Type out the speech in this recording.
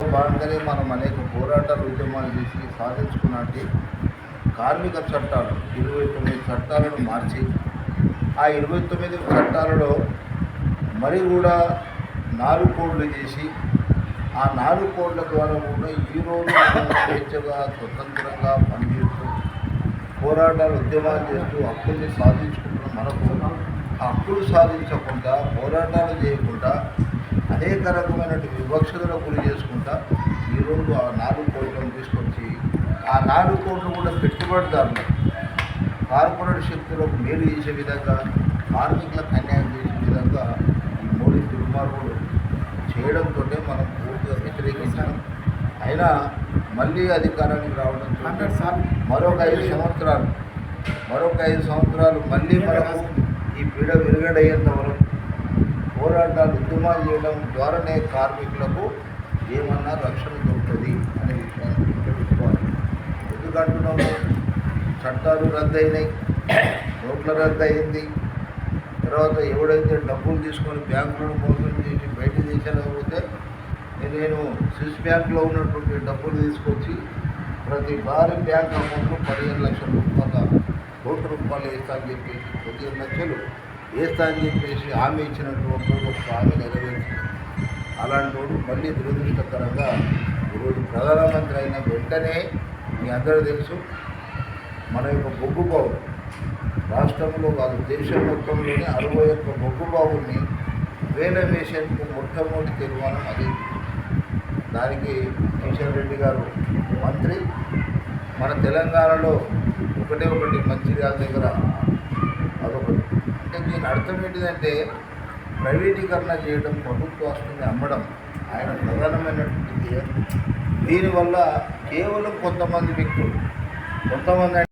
భాగంగానే మనం అనేక పోరాటాలు ఉద్యమాలు చేసి సాధించుకున్నట్టు కార్మిక చట్టాలు ఇరవై తొమ్మిది చట్టాలను మార్చి ఆ ఇరవై తొమ్మిది చట్టాలలో మరి కూడా నాలుగు కోడ్లు చేసి ఆ నాలుగు కోడ్ల ద్వారా కూడా ఈరోజు స్వేచ్ఛగా స్వతంత్రంగా పనిచేస్తూ పోరాటాలు ఉద్యమాలు చేస్తూ హక్కుల్ని సాధించుకుంటున్న మనకు ఆ హక్కులు సాధించకుండా పోరాటాలు చేయకుండా అనేక రకమైనటువంటి వివక్షతలకు గురి చేసుకుంటా ఈరోజు ఆ నాలుగు కోట్లను తీసుకొచ్చి ఆ నాలుగు కోట్లు కూడా పెట్టుబడిదారులు కార్పొరేట్ శక్తులకు మేలు చేసే విధంగా కార్మికులకు అన్యాయం చేసే విధంగా ఈ మోడీ దుర్మార్గుడు చేయడంతో మనం పూర్తిగా వ్యతిరేకించాం. అయినా మళ్ళీ అధికారానికి రావడంతో మరొక ఐదు సంవత్సరాలు మరొక ఐదు సంవత్సరాలు మళ్ళీ మనకు ఈ పీడ విరుగడయ్యేంత వరకు పోరాటాలు ఉద్యమాలు చేయడం ద్వారానే కార్మికులకు ఏమన్నా రక్షణ దొరుకుతుంది అనే విషయాన్ని తెలుసుకోవాలి. ఎందుకంటున్నాము? చట్టాలు రద్దయినాయి నోట్ల రద్దు అయింది తర్వాత ఎవడైతే డబ్బులు తీసుకొని బ్యాంకులను మోసం చేసి బయట దేశాలకు పోతే నేను స్విస్ బ్యాంక్లో ఉన్నటువంటి డబ్బులు తీసుకొచ్చి ప్రతి వారి బ్యాంక్ అకౌంట్లో పదిహేను లక్షల రూపాయల కోటి రూపాయలు వేస్తా అని చెప్పేసి పదిహేను లక్షలు వేస్తా అని చెప్పేసి హామీ ఇచ్చినటువంటి ఒక హామీ నెరవేర్చింది. అలాంటి వాడు మళ్ళీ దురదృష్టకరంగా ఈరోజు ప్రధానమంత్రి అయిన వెంటనే మీ అందరూ తెలుసు మన యొక్క బొగ్గు బావులు రాష్ట్రంలో కాదు దేశం మొత్తంలోనే అరవై యొక్క బొగ్గు బావుల్ని వేల వేసేందుకు మొట్టమొదటి తీర్మానం అది. దానికి కిషన్ రెడ్డి గారు మంత్రి. మన తెలంగాణలో ఒకటే ఒకటి మంచిర్యాల దగ్గర అంటే దీని అర్థం ఏంటిదంటే ప్రైవేటీకరణ చేయడం ప్రభుత్వ వస్తుంది అమ్మడం ఆయన ప్రధానమైనటువంటి దీనివల్ల కేవలం కొంతమంది వ్యక్తులు కొంతమంది